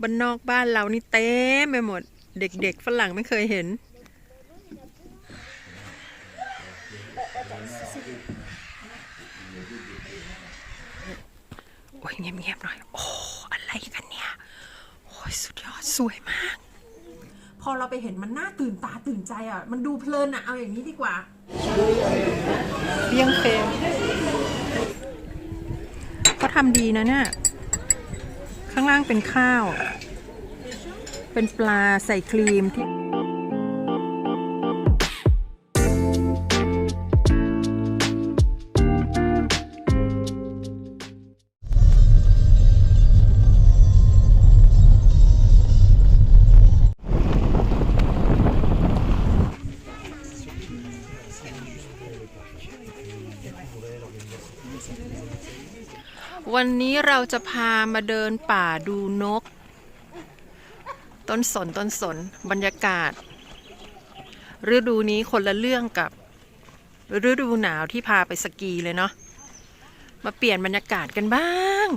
บ้านนอกบ้านเรานี่เต็มไปหมด เด็กๆฝรั่งไม่เคยเห็น โอ้ยเงียบๆหน่อย โอ้ อะไรกันเนี่ย โอ้ยสุดยอดสวยมาก พอเราไปเห็นมันน่าตื่นตาตื่นใจอะ มันดูเพลินอะ เอาอย่างนี้ดีกว่าเลี้ยงเฟรมเขาทำดีนะเนี่ย ข้างล่างเป็นข้าว เป็นปลาใส่ครีมที่ วันนี้เราจะพามาเดินป่าดูนก ต้นสนต้นสนบรรยากาศ ฤดูนี้คนละเรื่องกับ ฤดูหนาวที่พาไปสกีเลยเนาะมาเปลี่ยนบรรยากาศกันบ้าง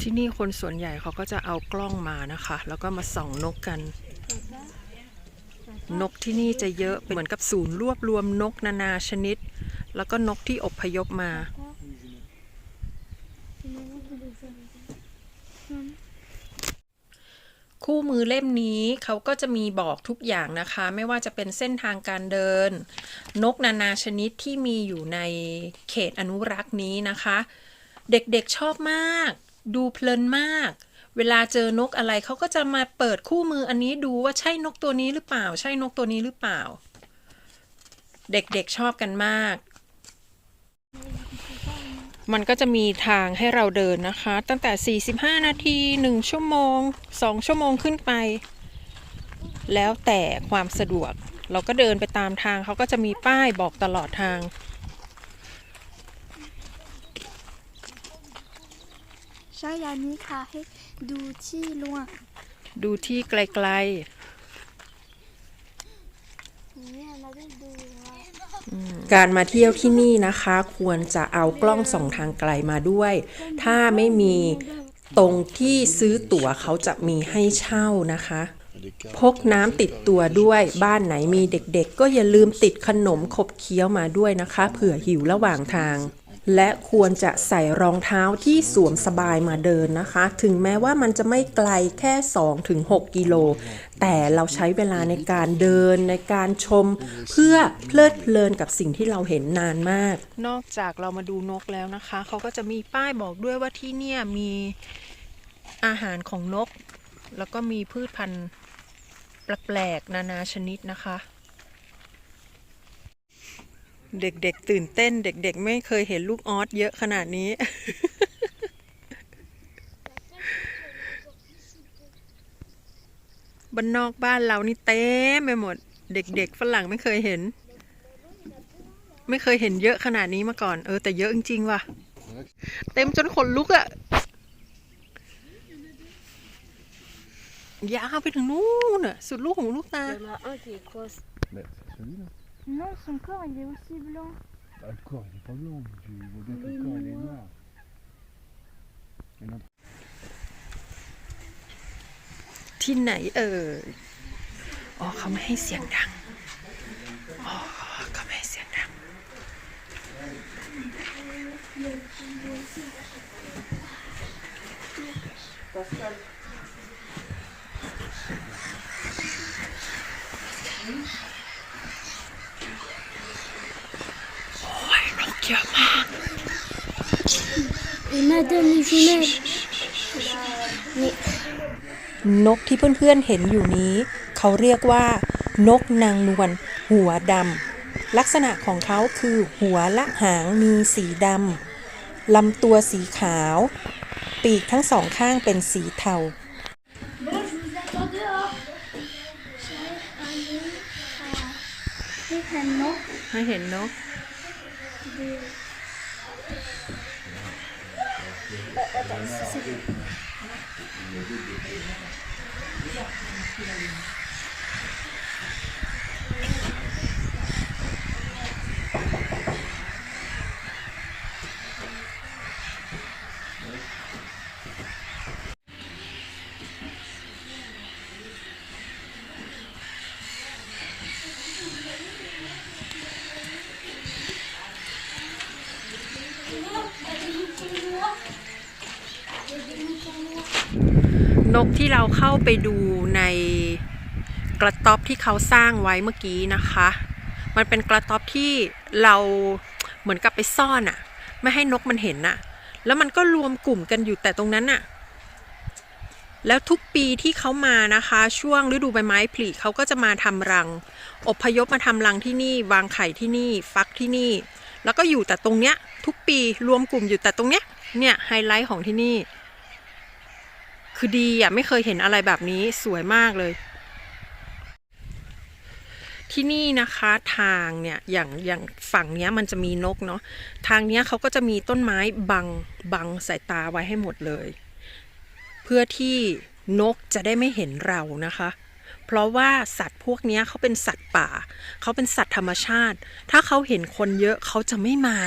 ที่นี่คนส่วนใหญ่เขาก็จะเอากล้องมานะคะ แล้วก็มาส่องนกกัน นกที่นี่จะเยอะเหมือนกับศูนย์รวบรวมนกนานาชนิด แล้วก็นกที่อพยพมา คู่มือ เล่มนี้เขาก็จะมีบอกทุกอย่างนะคะ ไม่ว่าจะเป็นเส้นทางการเดิน นกนานาชนิดที่มีอยู่ในเขตอนุรักษ์นี้นะคะ เด็กๆชอบมาก ดูเพลินมาก เวลาเจอนกอะไรเขาก็จะมาเปิดคู่มืออันนี้ดูว่าใช่นกตัวนี้หรือเปล่า ใช่นกตัวนี้หรือเปล่า เด็กๆชอบกันมาก มันก็จะมีทางให้เราเดินนะคะ ตั้งแต่ 45 นาที 1 ชั่วโมง 2 ชั่วโมงขึ้นไป แล้วแต่ความสะดวก เราก็เดินไปตามทางเขาก็จะมีป้ายบอกตลอดทาง ใช่ยานี้ค่ะให้ดูที่ลวง ดูที่ไกลเนี่ยเราได้ดูว่าๆ การมาเที่ยวที่นี่นะคะ ควรจะเอากล้องส่องทางไกลมาด้วย ถ้าไม่มีตรงที่ซื้อตั๋วเขาจะมีให้เช่านะคะ พกน้ำติดตัวด้วยบ้านไหนมีเด็กๆ ก็อย่าลืมติดขนมขบเคี้ยวมาด้วยนะคะ เผื่อหิวระหว่างทาง และควรจะใส่รองเท้าที่สวมสบายมาเดินนะคะ ถึงแม้ว่ามันจะไม่ไกลแค่ 2-6 กิโล แต่เราใช้เวลาในการเดินในการชม เพื่อเพลิดเพลินกับสิ่งที่เราเห็นนานมาก นอกจากเรามาดูนกแล้วนะคะ เขาก็จะมีป้ายบอกด้วยว่าที่เนี่ยมีอาหารของนก แล้วก็มีพืชพันธุ์แปลกๆนานาชนิดนะคะ เด็กๆตื่นเต้น เด็กๆ ไม่เคยเห็นลูกออสเยอะขนาดนี้ บ้านนอกบ้านเรานี่เต็มไปหมด เด็กๆฝรั่งไม่เคยเห็น ไม่เคยเห็นเยอะขนาดนี้มาก่อน เออแต่เยอะจริงๆว่ะ เต็มจนขนลุกอะยาวไปถึงนู่นอะสุดลูกหูลูกตา Il y en a un qui est cross. Mais c'est celui-là. Non, son corps il est aussi blanc. Bah, le corps il est pas blanc, tu vois bien que le corps il est noir. Mais non, ที่ไหนเอ่ยอ๋อเขาไม่ให้เสียงดัง อ๋อเขาไม่ให้เสียงดังโอ้ยนก เยอะมาก Et madame les jumelles. นกที่เพื่อนๆเห็นอยู่นี้ เขาเรียกว่า นกนางนวลหัวดำลักษณะของเขาคือหัวและหางมีสีดำลำตัวสีขาว ปีกทั้งสองข้างเป็นสีเทา Bon, je vous attends dehors. ให้เห็นนกให้เห็นนก นก ที่เราเข้าไปดูในกระต๊อบที่เขาสร้างไว้เมื่อกี้นะคะ มันเป็นกระต๊อบที่เราเหมือนกับไปซ่อนอะไม่ให้นกมันเห็นอะแล้วมันก็รวมกลุ่มกันอยู่แต่ตรงนั้นอะแล้วทุกปีที่เขามานะคะ ช่วงฤดูใบไม้ผลิเขาก็จะมาทำรัง อพยพมาทำรังที่นี่วางไข่ที่นี่ฟักที่นี่ แล้วก็อยู่แต่ตรงเนี้ย ทุกปีรวมกลุ่มอยู่แต่ตรงเนี้ยเนี่ยไฮไลท์ของที่นี่ คือดีอะไม่เคยเห็นอะไรแบบนี้สวยมากเลย ที่นี่นะคะทางเนี่ยอย่างอย่างฝั่งเนี้ยมันจะมีนกเนาะทางเนี้ยเขาก็จะมีต้นไม้บังบังสายตาไว้ให้หมดเลย เพื่อที่นกจะได้ไม่เห็นเรานะคะ เพราะว่าสัตว์พวกเนี้ยเขาเป็นสัตว์ป่า เขาเป็นสัตว์ธรรมชาติ ถ้าเขาเห็นคนเยอะเขาจะไม่มา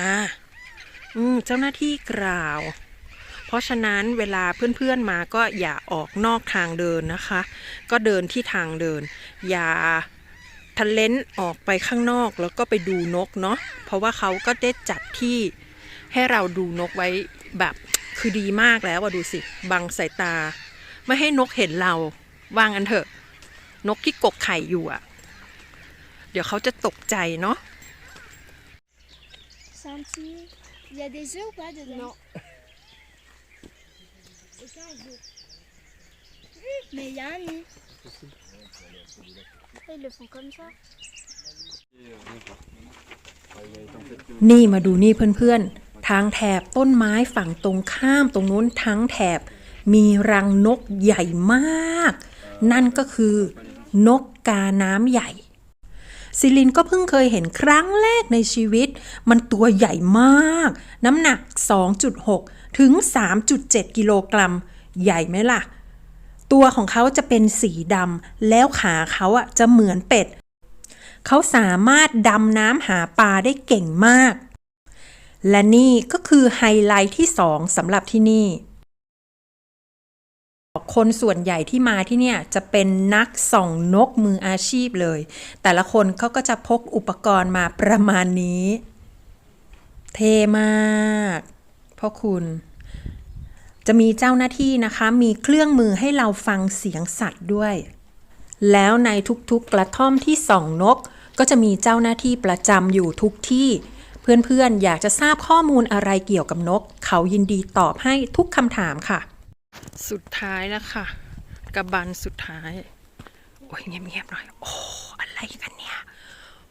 อืมเจ้าหน้าที่กล่าว เพราะฉะนั้นเวลาเพื่อนๆมาก็อย่าออกนอกทางเดินนะคะ ก็เดินที่ทางเดิน อย่าทะเลนออกไปข้างนอกแล้วก็ไปดูนกเนาะเพราะว่าเขาก็ได้จัดที่ให้เราดูนกไว้แบบคือดีมากแล้วอะดูสิบังสายตา ไม่ให้นกเห็นเราวางอันเถอะ นกที่กกไข่อยู่อะเดี๋ยวเขาจะตกใจเนาะ Sentier. Il y a des œufs ou pas dedans Non. Mais il y a un nid. Ils le font comme ça. นี่มาดูนี่เพื่อนๆ ทางแถบต้นไม้ฝั่งตรงข้ามตรงนู้นทั้งแถบ มีรังนกใหญ่มาก นั่นก็คือนกกาน้ำใหญ่ ซิลินก็เพิ่งเคยเห็นครั้งแรกในชีวิต มันตัวใหญ่มาก น้ำหนัก 2.6 ถึง 3.7 กิโลกรัม ใหญ่ไหมล่ะ ตัวของเขาจะเป็นสีดำแล้วขาเขาอะจะเหมือนเป็ด เขาสามารถดำน้ำหาปลาได้เก่งมาก และนี่ก็คือไฮไลท์ที่สองสำหรับที่นี่ คนส่วนใหญ่ที่มาที่เนี่ยจะเป็นนักส่องนกมืออาชีพเลย แต่ละคนเขาก็จะพกอุปกรณ์มาประมาณนี้ เท่มากพ่อคุณ จะมีเจ้าหน้าที่นะคะ มีเครื่องมือให้เราฟังเสียงสัตว์ด้วย แล้วในทุกๆกระท่อมที่ส่องนก ก็จะมีเจ้าหน้าที่ประจำอยู่ทุกที่เพื่อนๆ อยากจะทราบข้อมูลอะไรเกี่ยวกับนก เขายินดีตอบให้ทุกคำถามค่ะ สุดท้ายแล้วค่ะ กระบันสุดท้าย โอ้ยเงียบๆหน่อย โอ้อะไรกันเนี่ย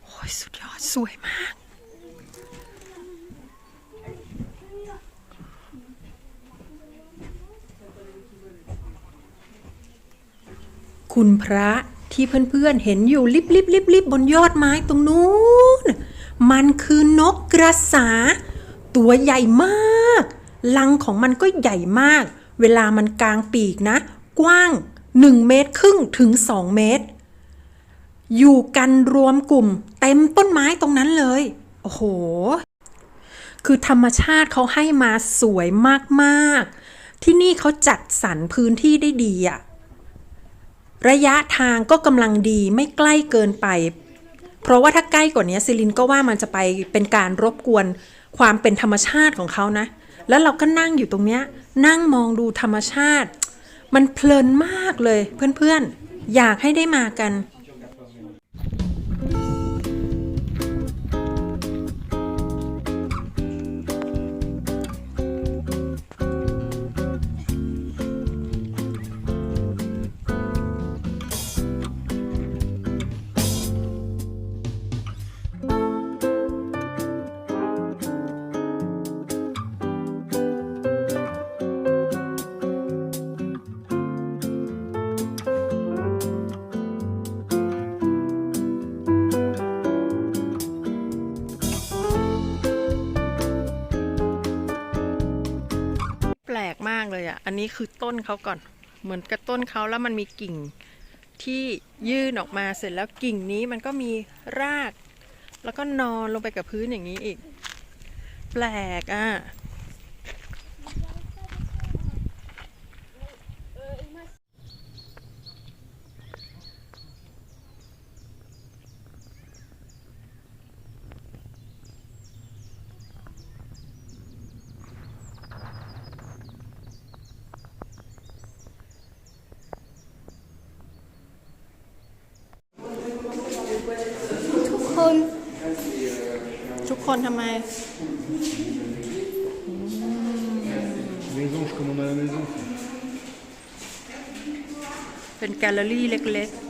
โอ้ยสุดยอดสวยมาก คุณพระที่เพื่อนๆเห็นอยู่ลิบลิบลิบลิบบนยอดไม้ตรงนู้น มันคือนกกระสา ตัวใหญ่มาก ลังของมันก็ใหญ่มาก เวลามันกลางปีกนะ กว้าง 1 เมตรครึ่งถึง 2 เมตร อยู่กันรวมกลุ่ม เต็มต้นไม้ตรงนั้นเลย โอ้โห คือธรรมชาติเขาให้มาสวยมากๆ ที่นี่เขาจัดสรรพื้นที่ได้ดีอะระยะทางก็กำลังดีไม่ใกล้เกินไป เพราะว่าถ้าใกล้กว่านี้ซิลินก็ว่ามันจะไปเป็นการรบกวนความเป็นธรรมชาติของเขานะ แล้วเราก็นั่งอยู่ตรงเนี้ย นั่งมองดูธรรมชาติ มันเพลินมากเลยเพื่อนๆ อยากให้ได้มากัน นี้คือต้นเขาก่อน เหมือนกับต้นเขาแล้วมันมีกิ่งที่ยื่นออกมาเสร็จแล้วกิ่งนี้มันก็มีราก แล้วก็นอนลงไปกับพื้นอย่างนี้อีก แปลกอะ ทุกคนทำไม Maison, je commande à la maison. เป็นแกลเลอรี่เล็ก ๆ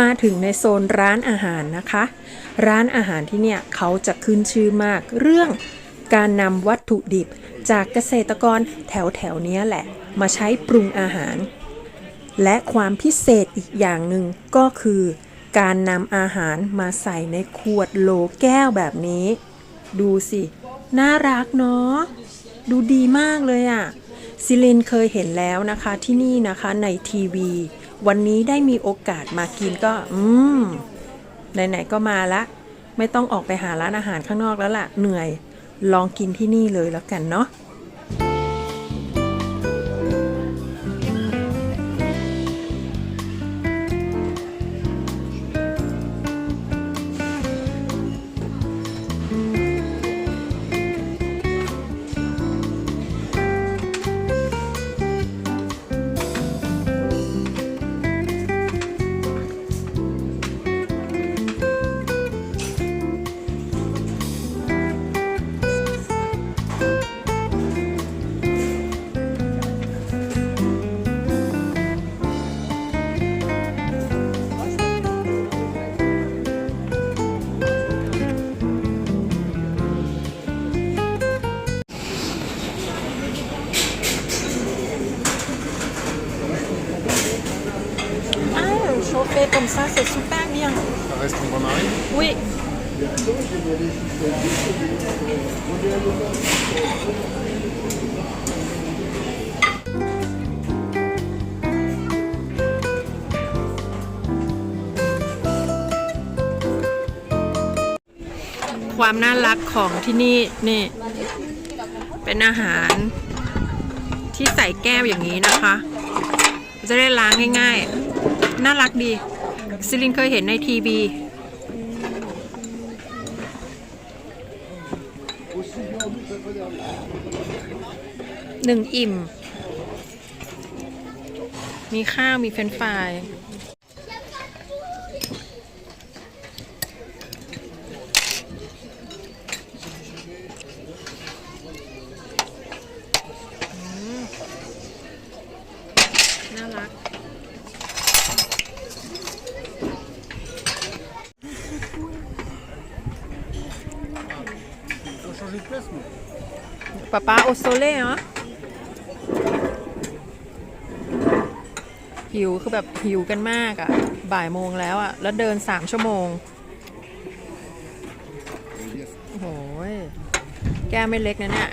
มาถึงในโซนร้านอาหารนะคะ ร้านอาหารที่เนี่ยเขาจะขึ้นชื่อมากเรื่องการนำวัตถุดิบจากเกษตรกรแถวแถวเนี้ยแหละ มาใช้ปรุงอาหาร และความพิเศษอีกอย่างหนึ่งก็คือ การนำอาหารมาใส่ในขวดโหลแก้วแบบนี้ ดูสิ น่ารักเนาะดูดีมากเลยอะ่ะซิลินเคยเห็นแล้วนะคะที่นี่นะคะในทีวี วันนี้ได้มีโอกาสมากินก็ อืมไหนๆก็มาละไม่ต้องออกไปหาร้านอาหารข้างนอกแล้วล่ะ เหนื่อย ลองกินที่นี่เลยแล้วกันเนาะ Ah, chauffé comme ça, c'est super bien. Ça reste en bras marine Oui.. ความน่ารักของที่นี่นี่เป็นอาหารที่ใส่แก้วอย่างนี้นะคะ จะได้ล้างง่ายๆ น่ารักดี ซิลินเคยเห็นในทีวี หนึ่งอิ่ม มีข้าวมีเฟรนฟราย น่ารัก Il faut changer de place, moi. ป๊าโอโซเล่เหรอหิวคือแบบหิวกันมากอะ่ะ บ่ายโมงแล้วอะ่ะ แล้วเดินสามชั่วโมง โอ้โหยแก้ไม่เล็กนะเนี่ย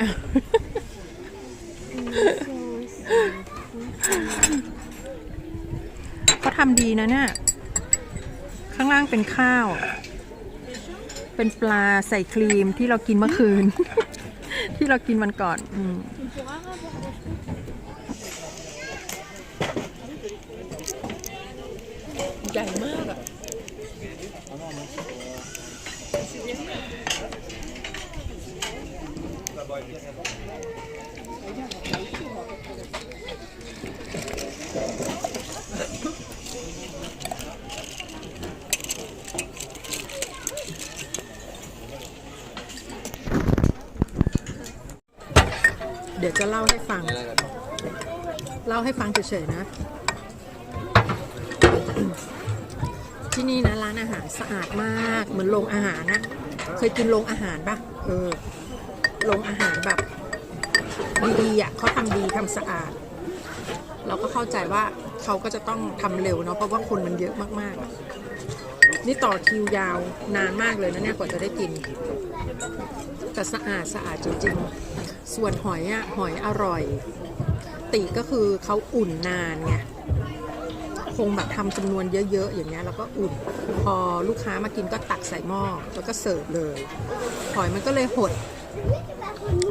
เขาทำดีนะเนี่ย ข้างล่างเป็นข้าว เป็นปลาใส่ครีมที่เรากินเมื่อคืน ที่เรากินวันก่อน อืม ใหญ่มากอะ เดี๋ยวจะเล่าให้ฟัง เล่า ให้ฟังเฉยๆนะ ที่นี่นะร้านอาหารสะอาดมากเหมือนโรงอาหารนะเคยกินโรงอาหารปะเออโรงอาหารแบบดีๆอะเขาทำดีทำสะอาด เราก็เข้าใจว่าเขาก็จะต้องทำเร็วเนาะเพราะว่าคนมันเยอะมากๆ นี่ต่อคิวยาวนานมากเลยนะเนี่ยกว่าจะได้กินแต่สะอาดสะอาดจริงๆ ส่วนหอยอะหอยอร่อย ตีก็คือเขาอุ่นนานไงคงแบบทำจำนวนเยอะๆอย่างเงี้ยแล้วก็อุ่น พอลูกค้ามากินก็ตักใส่หม้อแล้วก็เสิร์ฟเลยหอยมันก็เลยหด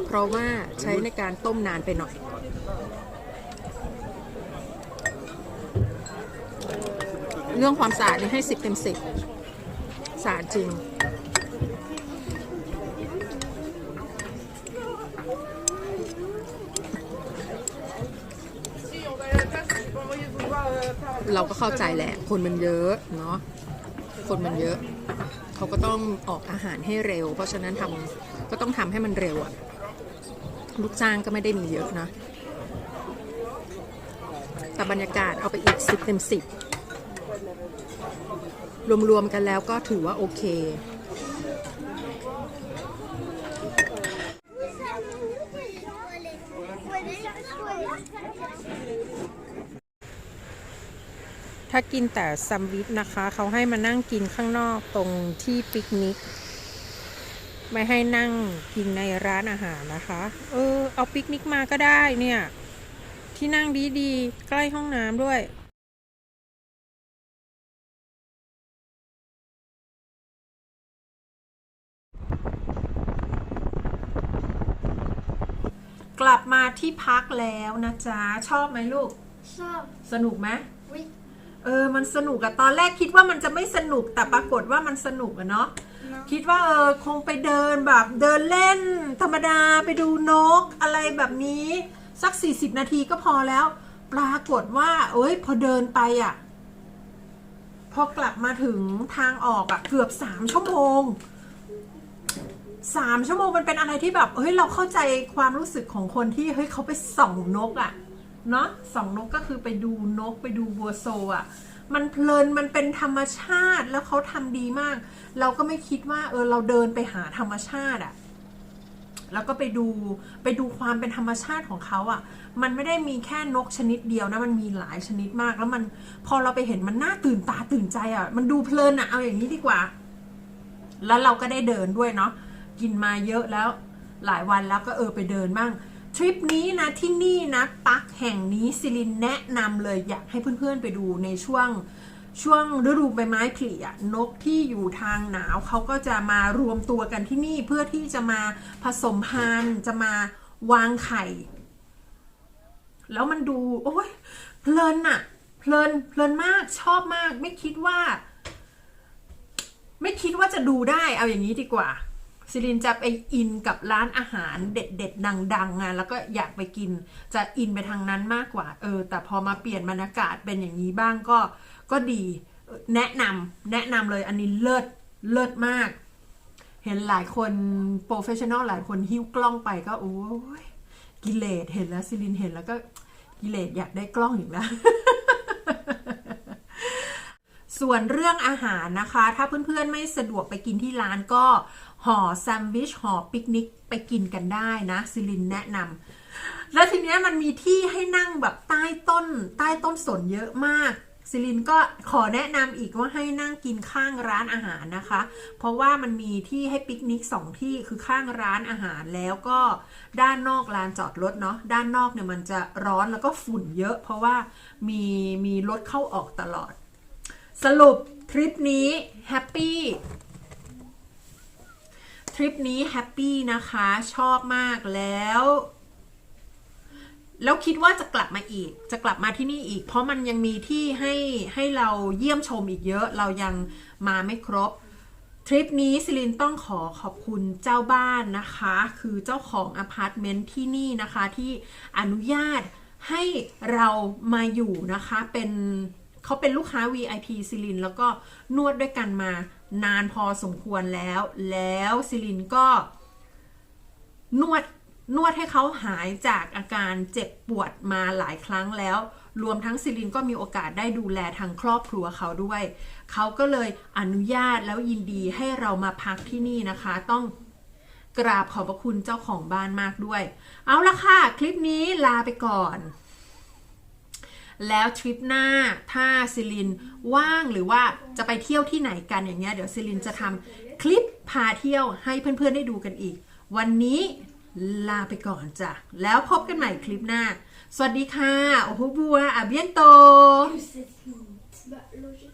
เพราะว่าใช้ในการต้มนานไปหน่อย เรื่องความสะอาดนี่ให้สิบเต็มสิบสะอาดจริง เราก็เข้าใจแหละ คนมันเยอะเนาะคนมันเยอะ เขาก็ต้องออกอาหารให้เร็ว เพราะฉะนั้นทำก็ต้องทำให้มันเร็วอะลูกจ้างก็ไม่ได้มีเยอะนะ แต่บรรยากาศเอาไปอีกสิบเต็มสิบรวมๆกันแล้วก็ถือว่าโอเค ถ้ากินแต่แซมวิชนะคะ เขาให้มานั่งกินข้างนอกตรงที่ปิกนิก ไม่ให้นั่งกินในร้านอาหารนะคะ เออ เอาปิกนิกมาก็ได้เนี่ย ที่นั่งดีๆ ใกล้ห้องน้ำด้วยกลับมาที่พักแล้วนะจ๊ะ ชอบไหมลูก ชอบ สนุกไหมวิ เออ มันสนุกอะตอนแรกคิดว่ามันจะไม่สนุกแต่ปรากฏว่ามันสนุกอะเนาะเนาะ คิดว่าเออคงไปเดินแบบเดินเล่น ธรรมดาไปดูนกอะไรแบบนี้ สัก 40 นาทีก็พอแล้ว ปรากฏว่า เอ้ย พอเดินไปอะพอกลับมาถึงทางออกอะเกือบ 3 ชั่วโมงสามชั่วโมงมันเป็นอะไรที่แบบเฮ้ยเราเข้าใจความรู้สึกของคนที่เฮ้ยเขาไปส่องนกอะ เนาะสองนกก็คือไปดูนกไปดูบัวโซอะมันเพลินมันเป็นธรรมชาติแล้วเขาทำดีมาก เราก็ไม่คิดว่า เออเราเดินไปหาธรรมชาติอะแล้วก็ไปดูไปดูความเป็นธรรมชาติของเขาอะมันไม่ได้มีแค่นกชนิดเดียวนะมันมีหลายชนิดมาก แล้วมันพอเราไปเห็นมันน่าตื่นตาตื่นใจอะมันดูเพลินอะเอาอย่างนี้ดีกว่า แล้วเราก็ได้เดินด้วยเนาะกินมาเยอะแล้ว หลายวันแล้วก็เออไปเดินบ้าง ทริปนี้นะที่นี่นะปักแห่งนี้ซิลินแนะนำเลยอยากให้เพื่อนๆไปดูในช่วงช่วงฤดูใบไม้ผลิอะนกที่อยู่ทางหนาวเขาก็จะมารวมตัวกันที่นี่เพื่อที่จะมาผสมพันธุ์จะมาวางไข่ แล้วมันดู โอ้ยเพลินอะเพลินเพลินมากชอบมาก ไม่คิดว่า ไม่คิดว่าจะดูได้เอาอย่างนี้ดีกว่า ซิลินจะไปอินกับร้านอาหารเด็ดๆดังๆอะแล้วก็อยากไปกินจะอินไปทางนั้นมากกว่า เออ แต่พอมาเปลี่ยนบรรยากาศเป็นอย่างนี้บ้างก็ก็ดีแนะนำแนะนำเลยอันนี้เลิศเลิศมาก เห็นหลายคนโปรเฟชชั่นอลหลายคนหิ้วกล้องไปก็โอ้ยกิเลสเห็นแล้วซิลินเห็นแล้วก็กิเลสอยากได้กล้องอีกแล้วส่วนเรื่องอาหารนะคะ ถ้าเพื่อนๆไม่สะดวกไปกินที่ร้านก็ ห่อแซนด์วิชห่อปิกนิกไปกินกันได้นะซิลินแนะนำแล้วทีเนี้ยมันมีที่ให้นั่งแบบใต้ต้น ใต้ต้นสนเยอะมากซิลินก็ขอแนะนำอีกว่าให้นั่งกินข้างร้านอาหารนะคะ เพราะว่ามันมีที่ให้ปิกนิกสองที่คือข้างร้านอาหารแล้วก็ด้านนอกลานจอดรถเนาะด้านนอกเนี่ยมันจะร้อนแล้วก็ฝุ่นเยอะ เพราะว่ามีมีรถเข้าออกตลอด สรุปทริปนี้แฮปปี้ ทริปนี้แฮปปี้นะคะ ชอบมากแล้ว แล้วคิดว่าจะกลับมาอีก จะกลับมาที่นี่อีก เพราะมันยังมีที่ให้ให้เราเยี่ยมชมอีกเยอะ เรายังมาไม่ครบทริปนี้ซิลินต้องขอขอบคุณเจ้าบ้านนะคะ คือเจ้าของอพาร์ตเมนต์ที่นี่นะคะที่อนุญาตให้เรามาอยู่นะคะเป็นเขาเป็นลูกค้า VIP ซิลินแล้วก็นวดด้วยกันมา นานพอสมควรแล้ว แล้วซิลินก็นวดนวดให้เขาหายจากอาการเจ็บปวดมาหลายครั้งแล้ว รวมทั้งซิลินก็มีโอกาสได้ดูแลทางครอบครัวเขาด้วย เขาก็เลยอนุญาตแล้วยินดีให้เรามาพักที่นี่นะคะ ต้องกราบขอบพระคุณเจ้าของบ้านมากด้วย เอาละค่ะ คลิปนี้ลาไปก่อน แล้วทริปหน้าถ้าซิลินว่างหรือว่าจะไปเที่ยวที่ไหนกันอย่างเงี้ยเดี๋ยวซิลินจะทำคลิปพาเที่ยวให้เพื่อนๆได้ดูกันอีก วันนี้ลาไปก่อนจ้ะ แล้วพบกันใหม่คลิปหน้า สวัสดีค่ะ โอ้โหบัวอาเบียนโต Bah, logique.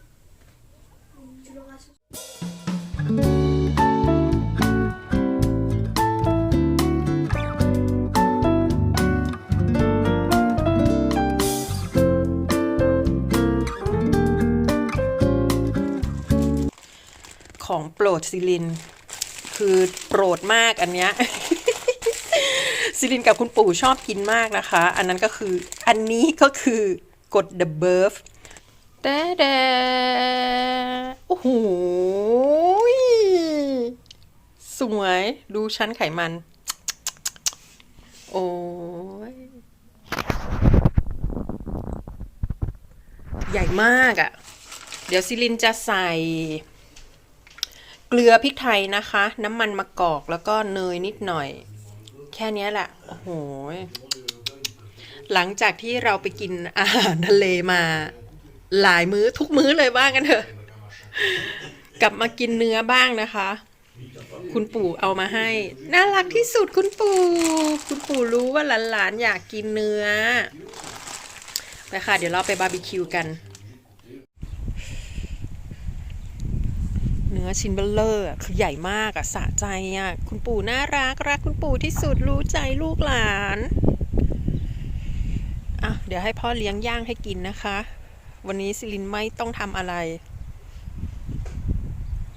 ของโปรดซิลิน คือโปรดมากอันเนี้ยซิลินกับคุณปู่ชอบกินมากนะคะ อันนั้นก็คืออันนี้ก็คือกด the b u r f แต่แต่โอ้โหสวยดูชั้นไขมัน โอ้ยใหญ่มากอะ่ะ เดี๋ยวซิลินจะใส่ เกลือพริกไทยนะคะ น้ำมันมะกอกแล้วก็เนยนิดหน่อย แค่นี้แหละ โอ้โห หลังจากที่เราไปกินอาหารทะเลมา หลายมื้อทุกมื้อเลยบ้างกันเถอะ กลับมากินเนื้อบ้างนะคะ คุณปู่เอามาให้ น่ารักที่สุดคุณปู่ คุณปู่รู้ว่าหลานๆอยากกินเนื้อไปค่ะ เดี๋ยวเราไปบาร์บีคิวกัน เนื้อชิ้นเบลเลอร์คือใหญ่มากอะสะใจอะคุณปู่น่ารักรักคุณปู่ที่สุดรู้ใจลูกหลานอะเดี๋ยวให้พ่อเลี้ยงย่างให้กินนะคะ วันนี้ซิลินไม่ต้องทำอะไร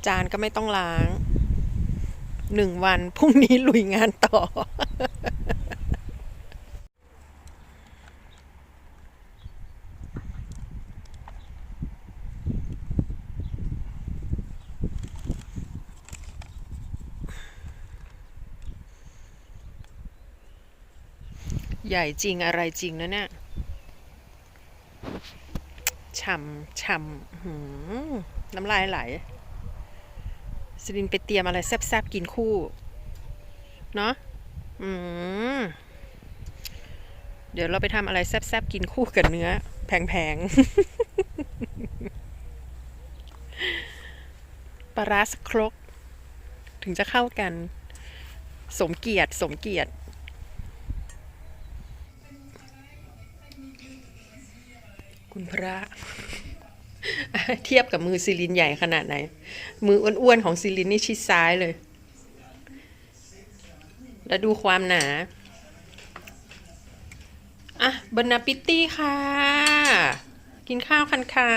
จานก็ไม่ต้องล้างหนึ่งวันพรุ่งนี้ลุยงานต่อ หญ่จริงอะไรจริงนะเนี่ยฉ่ำฉ่ำน้ำลายไหลสิรินไปเตรียมอะไรแซ่บๆกินคู่ เนาะอืมเดี๋ยวเราไปทำอะไรแซ่บๆกินคู่กับเนื้อ แพงๆปลาร้าสครก ถึงจะเข้ากัน สมเกียรติสมเกียรติ คุณพระเทียบกับมือซิลินใหญ่ขนาดไหน มืออ้วนๆของซิลินนี่ชิดซ้ายเลย แล้วดูความหนา อะบนาปิตตี้ค่ะ กินข้าวคันค่ะ